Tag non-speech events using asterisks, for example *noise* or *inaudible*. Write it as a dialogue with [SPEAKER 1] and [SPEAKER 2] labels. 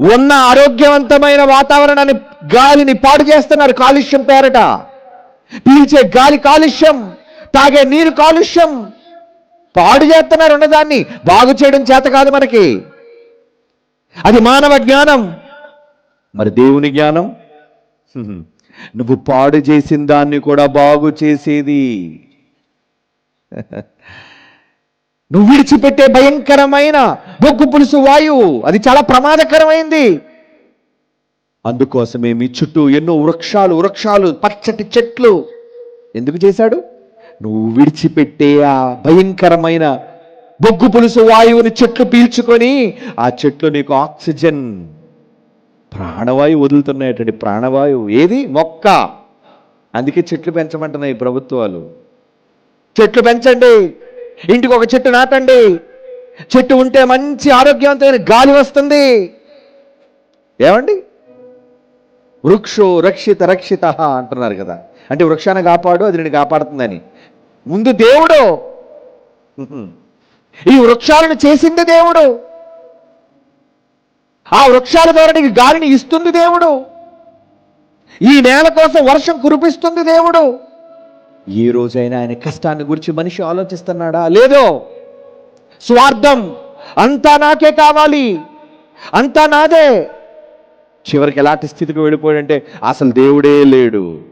[SPEAKER 1] ఉన్న ఆరోగ్యవంతమైన వాతావరణాన్ని గాలిని పాడు చేస్తున్నారు కాలుష్యం పేరట. పీల్చే గాలి కాలుష్యం తాగే నీరు కాలుష్యం. పాడు చేస్తున్నారు ఉన్నదాన్ని బాగు చేయడం చేత కాదు మనకి. అది మానవ జ్ఞానం. మరి దేవుని జ్ఞానం? *laughs* నువ్వు పాడు చేసిన దాన్ని కూడా బాగు చేసేది. *laughs* నువ్వు విడిచిపెట్టే భయంకరమైన బొగ్గు పులుసు వాయువు అది చాలా ప్రమాదకరమైంది. అందుకోసమే మీ చుట్టూ ఎన్నో వృక్షాలు వృక్షాలు పచ్చటి చెట్లు. ఎందుకు చేశాడు? నువ్వు విడిచిపెట్టే ఆ భయంకరమైన బొగ్గు పులుసు వాయువుని చెట్లు పీల్చుకొని ఆ చెట్లు నీకు ఆక్సిజన్ ప్రాణవాయువు వదులుతున్నాయటండి ప్రాణవాయువు ఏది? మొక్క. అందుకే చెట్లు పెంచమంటున్నాయి ప్రభుత్వాలు. చెట్లు పెంచండి. ఇంటికి ఒక చెట్టు నాటండి. చెట్టు ఉంటే మంచి ఆరోగ్యవంతమైన గాలి వస్తుంది. ఏమండి? వృక్షో రక్షిత రక్షిత అంటున్నారు కదా. అంటే వృక్షాన్ని కాపాడు అది నేను కాపాడుతుందని. ముందు దేవుడు. ఈ వృక్షాలను చేసింది దేవుడు. ఆ వృక్షాల ద్వారా నీకు గాలిని ఇస్తుంది దేవుడు. ఈ నేల కోసం వర్షం కురిపిస్తుంది దేవుడు. ఏ రోజైనా ఆయన కష్టాన్ని గురించి మనిషి ఆలోచిస్తున్నాడా? లేదో. స్వార్థం. అంతా నాకే కావాలి. అంతా నాదే. చివరికి ఎలాంటి స్థితికి వెళ్ళిపోయాడంటే అసలు దేవుడే లేడు.